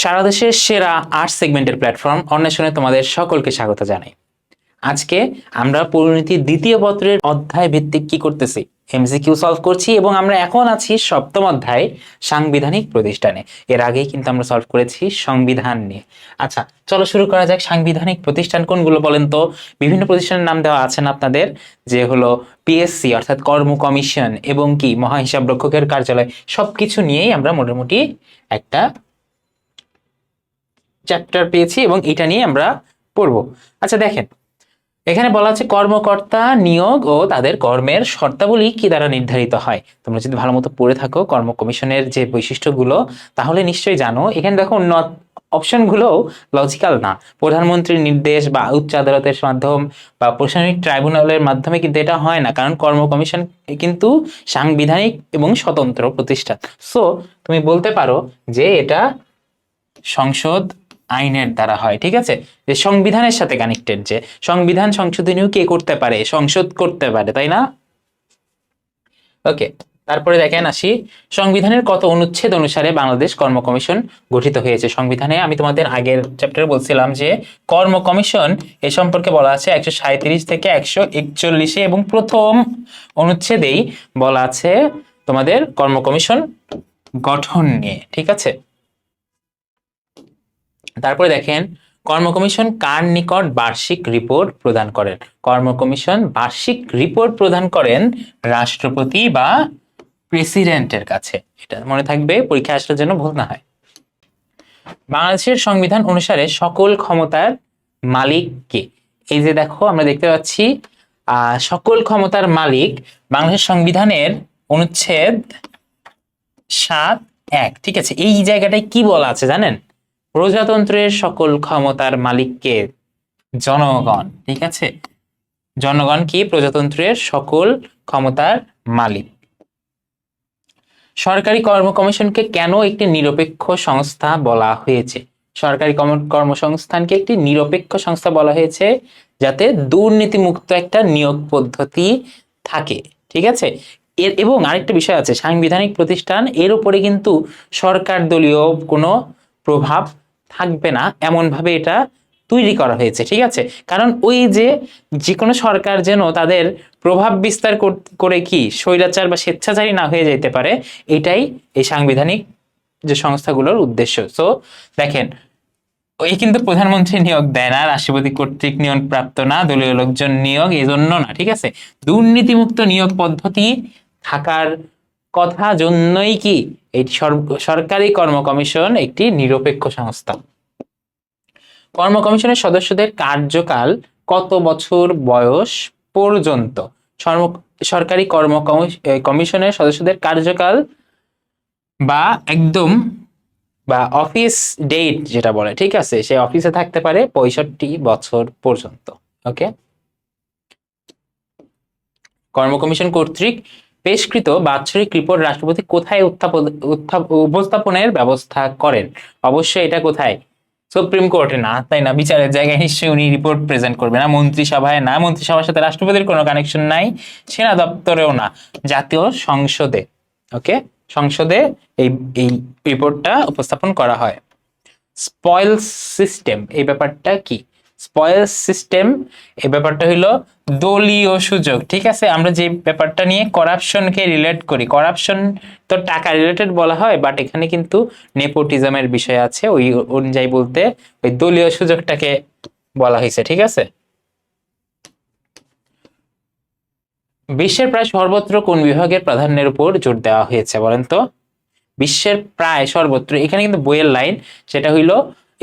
সারা দেশের সেরা আর্ট সেগমেন্টের প্ল্যাটফর্ম অন্বেষণে তোমাদের সকলকে স্বাগত জানাই। আজকে আমরা পরিণতির দ্বিতীয় পত্রের অধ্যায় ভিত্তিক কি করতেছি এমসিকিউ সলভ করছি এবং আমরা এখন আছি সপ্তম অধ্যায় সাংবিধানিক প্রতিষ্ঠানে। এর আগেই কিন্তু আমরা সলভ করেছি সংবিধান নিয়ে। আচ্ছা চলো শুরু করা যাক সাংবিধানিক প্রতিষ্ঠান কোনগুলো বলেন তো? বিভিন্ন প্রতিষ্ঠানের নাম দেওয়া আছেন আপনাদের? যে হলো পিএসসি অর্থাৎ কর্ম কমিশন এবং কি মহাহিসাব রক্ষকের কার্যালয়, সবকিছু নিয়েই আমরা মোটামুটি একটা চ্যাপ্টার পেয়েছি এবং এটা নিয়ে আমরা পড়ব। আচ্ছা দেখেন। এখানে বলা আছে কর্মকর্তা নিয়োগ ও তাদের কর্মের শর্তাবলী কি দ্বারা নির্ধারিত হয়? তোমরা যদি ভালো মতো পড়ে থাকো কর্ম কমিশনের যে বৈশিষ্ট্যগুলো, তাহলে নিশ্চয়ই জানো। এখানে দেখো অপশনগুলো লজিক্যাল না। প্রধানমন্ত্রীর নির্দেশ বা উচ্চ আদালতের মাধ্যম বা প্রশাসনিক ট্রাইব্যুনালের মাধ্যমে কিন্তু এটা হয় না, কারণ কর্ম কমিশন কিন্তু সাংবিধানিক এবং স্বতন্ত্র প্রতিষ্ঠান। সো তুমি বলতে পারো যে এটা সংসদ আইনের দ্বারা হয়, ঠিক আছে? যে সংবিধানের সাথে কানেক্টেড যে সংবিধান সংশোধনীয় কে করতে পারে? সংসদ করতে পারে, তাই না? ওকে তারপরে দেখেন আসি। সংবিধানের কত অনুচ্ছেদ অনুসারে বাংলাদেশ কর্ম কমিশন গঠিত হয়েছে? সংবিধানে আমি তোমাদের আগের চ্যাপ্টারে বলছিলাম যে কর্ম কমিশন এ সম্পর্কে বলা আছে একশো সাঁত্রিশ থেকে একশো একচল্লিশে এবং প্রথম অনুচ্ছেদেই বলা আছে তোমাদের কর্ম কমিশন গঠন নিয়ে, ঠিক আছে? তারপরে দেখেন, কর্ম কমিশন কার নিকট বার্ষিক রিপোর্ট প্রদান করেন? কর্ম কমিশন বার্ষিক রিপোর্ট প্রদান করেন রাষ্ট্রপতি বা প্রেসিডেন্টের কাছে। এটা মনে থাকবে পরীক্ষা আসার জন্য ভুল না হয়। বাংলাদেশের সংবিধান অনুসারে সকল ক্ষমতার মালিক কে? এই যে দেখো, আমরা দেখতে পাচ্ছি আহ সকল ক্ষমতার মালিক বাংলাদেশের সংবিধানের অনুচ্ছেদ সাত এক। ঠিক আছে, এই জায়গাটায় কি বলা আছে জানেন? প্রজাতন্ত্রের সকল ক্ষমতার মালিককে জনগণ, ঠিক আছে? জনগণ কি? প্রজাতন্ত্রের সকল ক্ষমতার মালিক। সরকারি কর্ম কমিশনকে কেন একটি নিরপেক্ষ সংস্থা বলা হয়েছে? সরকারি কর্ম- কর্মসংস্থানকে একটি নিরপেক্ষ সংস্থা বলা হয়েছে যাতে দুর্নীতিমুক্ত একটা নিয়োগ পদ্ধতি থাকে, ঠিক আছে? এর, এবং আরেকটা বিষয় আছে, সাংবিধানিক প্রতিষ্ঠান এর উপরে কিন্তু সরকার দলীয় কোনো প্রভাব থাকবে না এমন ভাবে এটা তৈরি করা হয়েছে, ঠিক আছে? কারণ ওই যে যে কোনো সরকার যেন তাদের প্রভাব বিস্তার করে কি স্বৈরাচার বা স্বেচ্ছাচারী না হয়ে যেতে পারে, এটাই এই সাংবিধানিক যে সংস্থাগুলোর উদ্দেশ্য। সো দেখেন, ওই কিন্তু প্রধানমন্ত্রী নিয়োগ দেয় না, রাষ্ট্রপতি কর্তৃক নিয়োগ প্রাপ্ত না, দলীয় লোকজন নিয়োগ, এজন্য না, ঠিক আছে? দুর্নীতিমুক্ত নিয়োগ পদ্ধতি থাকার কথা জন্যই কি? এই সর- সরকারি কর্ম কমিশন একটি নিরপেক্ষ সংস্থা। কর্ম কমিশনের সদস্যদের কার্যকাল কত বছর বয়স পর্যন্ত? সরকারি কর্ম কমি- কমিশনের সদস্যদের কার্যকাল বা একদম বা অফিস ডেট যেটা বলে, ঠিক আছে? সে অফিসে থাকতে পারে পঁয়ষট্টি বছর পর্যন্ত, ওকে? কর্ম কমিশন কর্তৃক পেশকৃত বাৎসরিক রিপোর্ট রাষ্ট্রপতি কোথায় উপস্থাপনের ব্যবস্থা করেন? অবশ্যই এটা কোথায়? সুপ্রিম কোর্টে না, তাই না? বিচারের জায়গায় নিশ্চয়ই উনি রিপোর্ট প্রেজেন্ট করবে। না মন্ত্রিসভায়, না মন্ত্রিসভার সাথে রাষ্ট্রপতির কোনো কানেকশন নাই, সেনা দপ্তরেও না, জাতীয় সংসদে। ওকে? সংসদে এই এই রিপোর্টটা উপস্থাপন করা হয়। স্পয়েল সিস্টেম, এই ব্যাপারটা কি? স্পয়েল সিস্টেম, এই ব্যাপারটা হইল দলীয় সুযোগ, ঠিক আছে? আমরা যে ব্যাপারটা নিয়ে করাপশনকে রিলেট করি করাপশন তো টাকা রিলেটেড বলা হয় বাট এখানে কিন্তু নেপোটিজমের বিষয় আছে, ওই অনুযায়ী বলতে ওই দলীয় সুযোগটাকে বলা হয়েছে, ঠিক আছে? বিশ্বের প্রায় সর্বত্র কোন বিভাগের প্রাধান্যের উপর জোর দেওয়া হয়েছে বলেন তো? বিশ্বের প্রায় সর্বত্র, এখানে কিন্তু বইয়ের লাইন, সেটা হইল,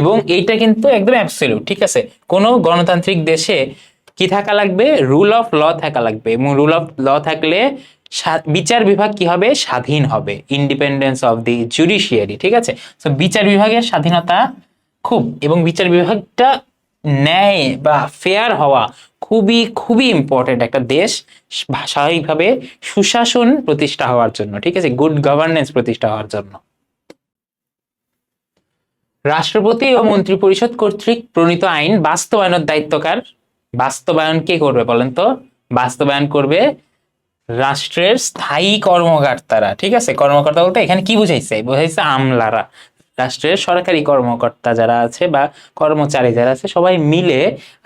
এবং এইটা কিন্তু একদম অ্যাবসলিউট ঠিক আছে? কোনো গণতান্ত্রিক দেশে কি থাকা লাগবে? রুল অফ ল থাকা লাগবে। এবং রুল অফ ল থাকলে বিচার বিভাগ কি হবে? স্বাধীন হবে। ইন্ডিপেন্ডেন্স অফ দি জুডিশিয়ারি ঠিক আছে? তো বিচার বিভাগের স্বাধীনতা খুব, এবং বিচার বিভাগটা ন্যায় বা ফেয়ার হওয়া খুবই খুবই ইম্পর্টেন্ট একটা দেশ। স্বা- স্বাভাবিকভাবে সুশাসন প্রতিষ্ঠা হওয়ার জন্য, ঠিক আছে? গুড গভর্নেন্স প্রতিষ্ঠা হওয়ার জন্য। রাষ্ট্রপতি ও মন্ত্রিপরিষদ কর্তৃক প্রণীত আইন বাস্তবায়নের দায়িত্বকার বাস্তবায়ন কে করবে বলেন তো? বাস্তবায়ন করবে রাষ্ট্রের স্থায়ী কর্মকর্তারা, ঠিক আছে? কর্মকর্তা বলতে এখানে কি বুঝাইছে? বুঝাইছে আমলারা। রাষ্ট্রের সরকারি কর্মকর্তা যারা আছে বা কর্মচারী যারা আছে, সবাই মিলে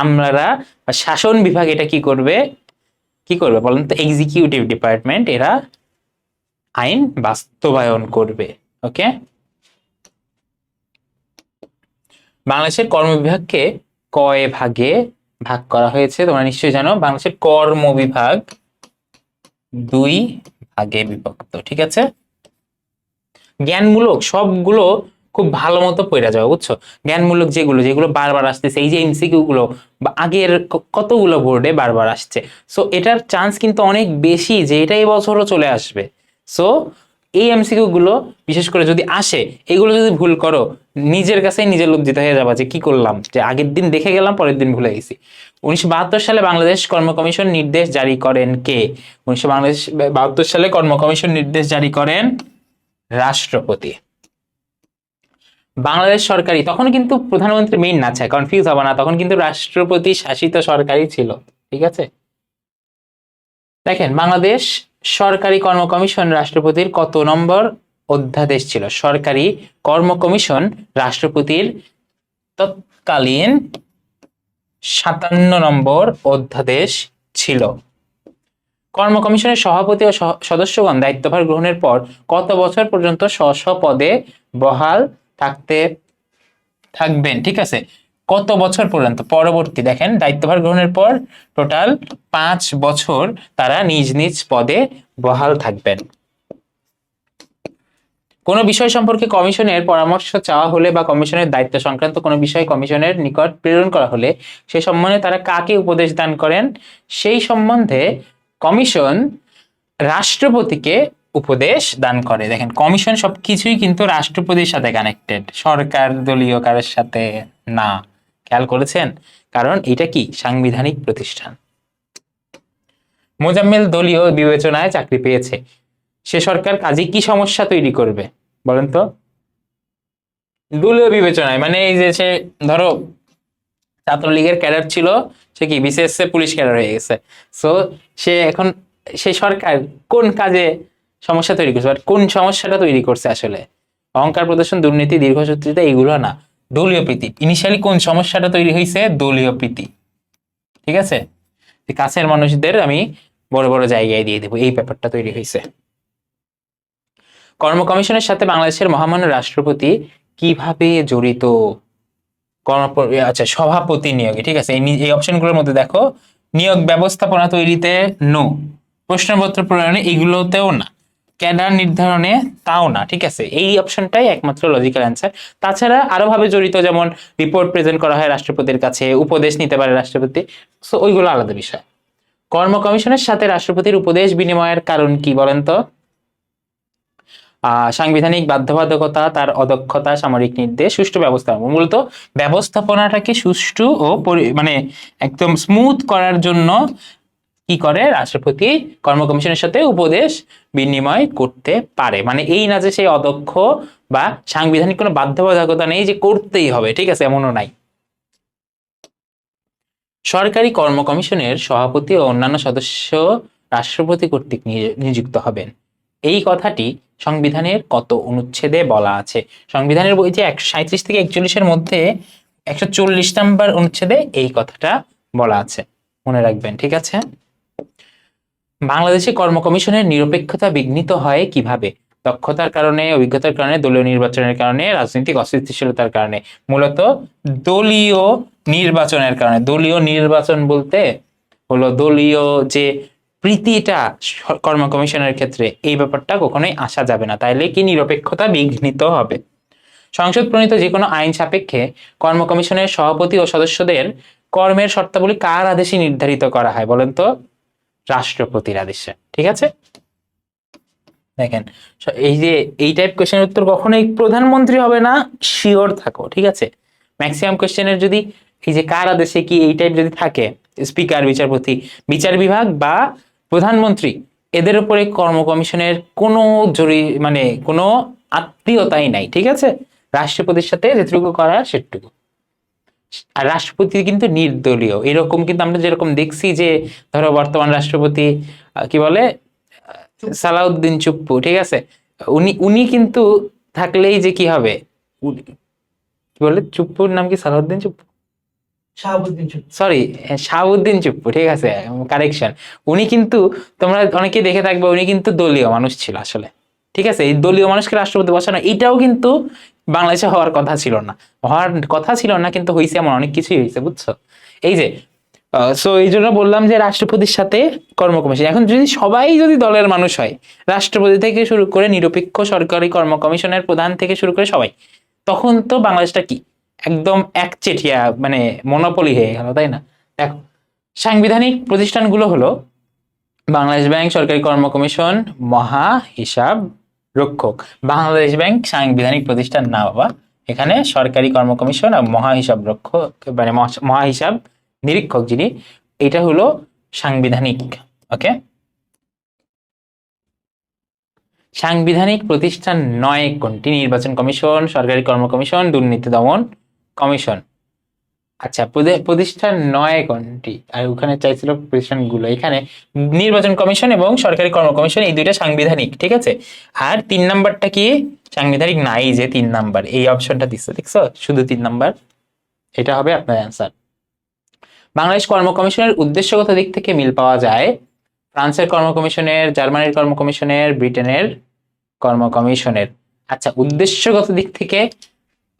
আমলারা বা শাসন বিভাগ এটা কি করবে? কি করবে বলেন তো? এক্সিকিউটিভ ডিপার্টমেন্ট এরা আইন বাস্তবায়ন করবে, ওকে? বাংলাদেশের কর্মবিভাগকে কয় ভাগে ভাগ করা হয়েছে, তোমরা নিশ্চয়ই জানো, বাংলাদেশের কর্ম বিভাগ দুই ভাগে বিভক্ত, ঠিক আছে? জ্ঞানমূলক সবগুলো খুব ভালো মতো পড়া যাবে, বুঝছ? জ্ঞানমূলক যেগুলো যেগুলো বারবার আসতেছে, এই যে এমসিকিউ গুলো বা আগের কতগুলো বোর্ডে বারবার আসছে। সো এটার চান্স কিন্তু অনেক বেশি যে এটা এই বছরও চলে আসবে। সো এই এমসিকিউ গুলো, বিশেষ করে যদি আসে, এগুলো যদি ভুল করো, নিজের কাছেই নিজে লজ্জিত হয়ে যাবা যে কি করলাম, যে আগের দিন দেখে গেলাম, পরের দিন ভুলে গেছি। উনিশশো বাহাত্তর সালে বাংলাদেশ কর্ম কমিশন নির্দেশ জারি করেন কে? উনিশশো বাংলাদেশ, বাহাত্তর সালে কর্ম কমিশন নির্দেশ জারি করেন রাষ্ট্রপতি। বাংলাদেশ সরকারি তখন কিন্তু প্রধানমন্ত্রী মেইন না আছে কনফিউজ হবে না, তখন কিন্তু রাষ্ট্রপতি শাসিত সরকারই ছিল, ঠিক আছে? দেখেন, বাংলাদেশ সরকারি কর্ম কমিশন রাষ্ট্রপতির কত নম্বর অধ্যাদেশ ছিল? সরকারি কর্ম কমিশন রাষ্ট্রপতির তৎকালীন সাতান্ন নম্বর অধ্যাদেশ ছিল। কর্ম কমিশনের সভাপতি ও সদস্যগণ দায়িত্বভার গ্রহণের পর কত বছর পর্যন্ত স্ব পদে বহাল থাকতে থাকবেন? ঠিক আছে? কত বছর পর্যন্ত? পরবর্তী, দেখেন, দায়িত্বভার গ্রহণের পর টোটাল পাঁচ বছর তারা নিজ নিজ পদে বহাল থাকবেন। কোনো বিষয় সম্পর্কে কমিশনের পরামর্শ চাওয়া হলে বা কমিশনের দায়িত্ব সংক্রান্ত কোনো বিষয় কমিশনের নিকট প্রেরণ করা হলে সে সম্বন্ধে তারা কাকে উপদেশ দান করেন? সেই সম্বন্ধে কমিশন রাষ্ট্রপতিকে উপদেশ দান করে। দেখেন, কমিশন সবকিছুই কিন্তু রাষ্ট্রপতির সাথে কানেক্টেড সরকার, দলীয় কারোর সাথে না। খেয়াল করেছেন? কারণ এটা কি সাংবিধানিক প্রতিষ্ঠান? মোজাম্মেল দলীয় বিবেচনায় চাকরি পেয়েছে। সে সরকার কাজে কি সমস্যা তৈরি করবে? বলেন তো। দলীয় বিবেচনায় মানে এই যে সে, ধরো, ছাত্রলীগের ক্যাডার ছিল, সে কি এ পুলিশ ক্যাডার হয়ে গেছে? সো সে এখন, সে সরকার কোন কাজে সমস্যা তৈরি করছে? কোন সমস্যাটা তৈরি করছে আসলে? অহংকার প্রদর্শন, দুর্নীতি দীর্ঘসূত্রিতা এগুলো না। দলীয় প্রীতি। ইনিশিয়ালি কোন সমস্যাটা তৈরি হয়েছে দলীয় প্রীতি। ঠিক আছে? কাছের মানুষদের আমি বড় বড় জায়গায় দিয়ে দেবো। এই ব্যাপারটা তৈরি হয়েছে কর্ম কমিশনের সাথে বাংলাদেশের মহামান্য রাষ্ট্রপতি কীভাবে জড়িত? কর্ম আচ্ছা সভাপতি নিয়োগে। ঠিক আছে? এই এই অপশনগুলোর মধ্যে দেখো, নিয়োগ ব্যবস্থাপনা তৈরিতে নো প্রশ্নপত্র প্রণয়নে এগুলোতেও না। ক্যাডার নির্ধারণে তাও না, ঠিক আছে? এই অপশনটাই একমাত্র লজিক্যাল অ্যান্সার তাছাড়া আরও ভাবে জড়িত যেমন রিপোর্ট প্রেজেন্ট করা হয় রাষ্ট্রপতির কাছে, উপদেশ নিতে পারে রাষ্ট্রপতি সো ওইগুলো আলাদা বিষয়। কর্ম কমিশনের সাথে রাষ্ট্রপতির উপদেশ বিনিময়ের কারণ কি বলেন তো? সাংবিধানিক বাধ্যবাধকতা, তার অদক্ষতা, সামরিক নির্দেশ, সুষ্ঠু ব্যবস্থা। মূলত ব্যবস্থাপনাটাকে সুষ্ঠু ও মানে একদম স্মুথ করার জন্য কি করে? রাষ্ট্রপতি কর্ম কমিশনের সাথে উপদেশ বিনিময় করতে পারে। মানে এই না যে সেই অদক্ষ বা সাংবিধানিক কোনো বাধ্যবাধকতা নেই যে করতেই হবে, ঠিক আছে? এমনও নাই। সরকারি কর্ম কমিশনের সভাপতি ও অন্যান্য সদস্য রাষ্ট্রপতি কর্তৃক নিয- নিযুক্ত হবেন। এই কথাটি সংবিধানের কত অনুচ্ছেদে বলা আছে? সংবিধানের বই যে একশো সাঁত্রিশ থেকে একচল্লিশের মধ্যে একশো চল্লিশ নাম্বার অনুচ্ছেদে এই কথাটা বলা আছে। মনে রাখবেন, ঠিক আছে? বাংলাদেশে কর্ম কমিশনের নিরপেক্ষতা বিঘ্নিত হয় কীভাবে? দক্ষতার কারণে, অভিজ্ঞতার কারণে, দলীয় নির্বাচনের কারণে, রাজনৈতিক অস্থিতিশীলতার কারণে? মূলত দলীয় নির্বাচনের কারণে। দলীয় নির্বাচন বলতে হলো দলীয় যে প্রীতিটা কর্ম কমিশনের ক্ষেত্রে, এই ব্যাপারটা কখনোই আসা যাবে না। তাইলে কি নিরপেক্ষতা বিঘ্নিত হবে? সংসদ প্রণীত যে কোনো আইন সাপেক্ষে কর্ম কমিশনের সভাপতি ও সদস্যদের কর্মের শর্তাবলী কার আদেশে নির্ধারিত করা হয় বলেন তো? রাষ্ট্রপতির আদেশে ঠিক আছে? দেখেন এই যে, এই টাইপ কোশ্চেনের উত্তর কখনোই প্রধানমন্ত্রী হবে না শিওর থাকো, ঠিক আছে? ম্যাক্সিমাম কোশ্চেনের যদি, এই যে কার আদেশে কি এই টাইপ যদি থাকে স্পিকার বিচারপতি, বিচার বিভাগ বা প্রধানমন্ত্রী, এদের উপরে কর্ম কমিশনের কোনো জরুরি মানে কোনো আত্মীয়তাই নাই, ঠিক আছে? রাষ্ট্রপতির সাথে যেটুকু করা সেটুকু। রাষ্ট্রপতি কিন্তু নির্দলীয়। এরকম কিন্তু আমরা যেরকম দেখছি যে ধরো বর্তমান রাষ্ট্রপতি কি বলে সালাউদ্দিন চুপ্পু ঠিক আছে? উনি উনি কিন্তু থাকলেই যে কি হবে? কি বলে চুপ্পুর নাম কি সালাউদ্দিন চুপ্পু? সরি শাহাবুদ্দিন চুপ্পু ঠিক আছে কারেকশন উনি কিন্তু তোমরা অনেকে দেখে থাকবে উনি কিন্তু দলীয় মানুষ ছিল আসলে। ঠিক আছে? এই দলীয় মানুষকে রাষ্ট্রপতি বসানো এটাও কিন্তু বাংলাদেশে হওয়ার কথা ছিল না। হওয়ার কথা ছিল না, কিন্তু হয়েছে এমন, অনেক কিছুই হয়েছে বুঝছ? এই যে সো এই জন্য বললাম যে রাষ্ট্রপতির সাথে কর্ম কমিশন এখন যদি সবাই যদি দলের মানুষ হয়, রাষ্ট্রপতি থেকে শুরু করে নিরপেক্ষ সরকারি কর্ম কমিশনের প্রধান থেকে শুরু করে সবাই, তখন তো বাংলাদেশটা কি? একদম একচেটিয়া মানে মনোপলি হয়ে গেল, তাই না? দেখো, সাংবিধানিক প্রতিষ্ঠানগুলো হলো বাংলাদেশ ব্যাংক সরকারি কর্ম কমিশন মহা হিসাব রক্ষক। বাংলাদেশ ব্যাংক সাংবিধানিক প্রতিষ্ঠান না বাবা এখানে সরকারি কর্ম কমিশন আর মহা হিসাব রক্ষক মানে মহা- মহা হিসাব নিরীক্ষক যিনি, এটা হলো সাংবিধানিক, ওকে? সাংবিধানিক প্রতিষ্ঠান নয় কোনটি? নির্বাচন কমিশন, সরকারি কর্ম কমিশন দুর্নীতি দমন কমিশন। আচ্ছা প্রতিষ্ঠান নয় কোনটি? আর ওখানে চাইছিল প্রতিষ্ঠানগুলো। এখানে নির্বাচন কমিশন এবং সরকারি কর্ম কমিশন এই দুইটা সাংবিধানিক ঠিক আছে? আর তিন নাম্বারটা কি? সাংবিধানিক নাই যে তিন নাম্বার। এই অপশনটা দিচ্ছে দেখছ? শুধু তিন নাম্বার। এটা হবে আপনার অ্যান্সার। বাংলাদেশ কর্ম কমিশনের উদ্দেশ্যগত দিক থেকে মিল পাওয়া যায় ফ্রান্সের কর্ম কমিশনের জার্মানির কর্ম কমিশনের ব্রিটেনের কর্ম কমিশনের। আচ্ছা উদ্দেশ্যগত দিক থেকে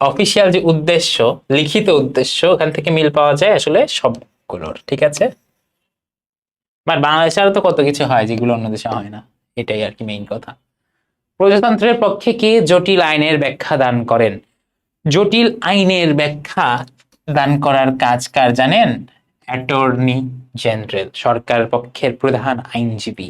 অফিসিয়াল যে উদ্দেশ্য, লিখিত উদ্দেশ্য, ওখান থেকে মিল পাওয়া যায় আসলে সবগুলোর, ঠিক আছে? বাট বাংলাদেশে আরও তো কত কিছু হয় যেগুলো অন্য দেশে হয় না, এটাই আর কি মেইন কথা। প্রজাতন্ত্রের পক্ষে কে জটিল আইনের ব্যাখ্যা দান করেন? জটিল আইনের ব্যাখ্যা দান করার কাজ কার জানেন? অ্যাটর্নি জেনারেল, সরকার পক্ষের প্রধান আইনজীবী।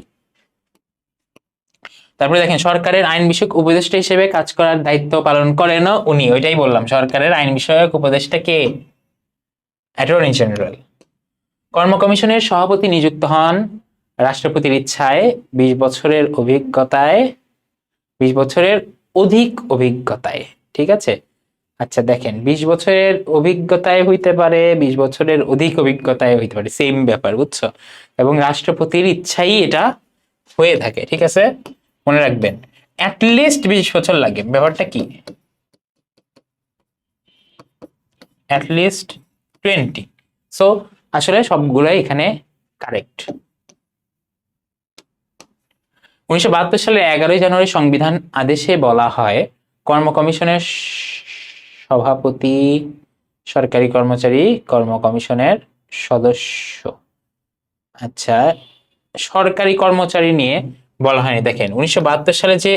তারপরে দেখেন, সরকারের আইন বিষয়ক উপদেষ্টা হিসেবে কাজ করার দায়িত্ব পালন করেন উনি। ওইটাই বললাম, সরকারের আইন বিষয়ক উপদেষ্টা কে? অ্যাটর্নি জেনারেল কর্ম কমিশনের সভাপতি নিযুক্ত হন রাষ্ট্রপতির ইচ্ছায় বিশ বছরের অভিজ্ঞতায়, বিশ বছরের অধিক অভিজ্ঞতায়, ঠিক আছে? আচ্ছা দেখেন, বিশ বছরের অভিজ্ঞতায় হইতে পারে, বিশ বছরের অধিক অভিজ্ঞতায় হইতে পারে সেম ব্যাপার, বুঝছ? এবং রাষ্ট্রপতির ইচ্ছাই এটা হয়ে থাকে, ঠিক আছে? মনে রাখবেন অ্যাটলিস্ট বিশ বছর লাগে। ব্যাপারটা কি? অ্যাটলিস্ট টোয়েন্টি সো আসলে সবগুলোই এখানে কারেক্ট উনিশশো বাহাত্তর সালের এগারোই জানুয়ারি সংবিধান আদেশে বলা হয়, কর্ম কমিশনের সভাপতি সরকারি কর্মচারী কর্ম কমিশনের সদস্য। আচ্ছা সরকারি কর্মচারী নিয়ে বলা হয়নি। দেখেন, উনিশশো বাহাত্তর সালে যে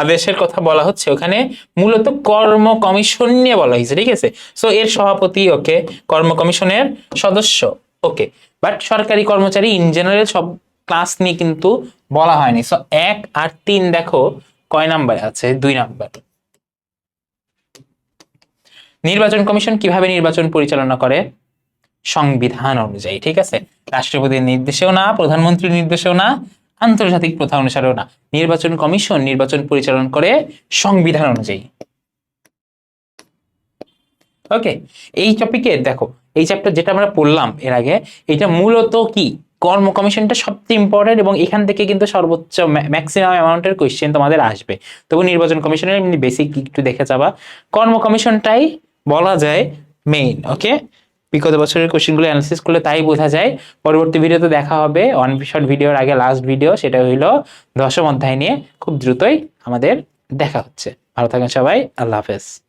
আদেশের কথা বলা হচ্ছে, ওখানে মূলত কর্ম কমিশন নিয়ে বলা হয়েছে, ঠিক আছে? সো এর সভাপতি, ওকে কর্ম কমিশনের সদস্য, ওকে। বাট সরকারি কর্মচারী ইন জেনারেল সব ক্লাস নিয়ে কিন্তু বলা হয়নি। সো এক আর তিন দেখো, কয় নাম্বার আছে? দুই নাম্বার। নির্বাচন কমিশন কীভাবে নির্বাচন পরিচালনা করে? সংবিধান অনুযায়ী, ঠিক আছে? রাষ্ট্রপতির নির্দেশেও না, প্রধানমন্ত্রীর নির্দেশেও না আন্তর্জাতিক প্রথা অনুসারেও না। নির্বাচন কমিশন নির্বাচন পরিচালনা করে সংবিধান অনুযায়ী। ওকে এই টপিকে দেখো, এই চ্যাপ্টার যেটা আমরা পড়লাম এর আগে, এটা মূলত কি? কর্ম কমিশনটা সবচেয়ে ইম্পর্টেন্ট এবং এখান থেকে কিন্তু সর্বোচ্চ ম্যাক্সিমাম অ্যামাউন্টের কোয়েশ্চেন তোমাদের আসবে। তবু নির্বাচন কমিশনের এমনি বেসিক একটু দেখে যাবা কর্ম কমিশনটাই বলা যায় মেইন ওকে বিগত বছরের কোশ্চেনগুলো অ্যানালিসিস করলে তাই বোঝা যায়। পরবর্তী ভিডিওতে দেখা হবে। অনভিশন ভিডিওর আগে লাস্ট ভিডিও সেটা হইল দশম অধ্যায় নিয়ে। খুব দ্রুতই আমাদের দেখা হচ্ছে। ভালো থাকেন সবাই। আল্লাহ হাফেজ।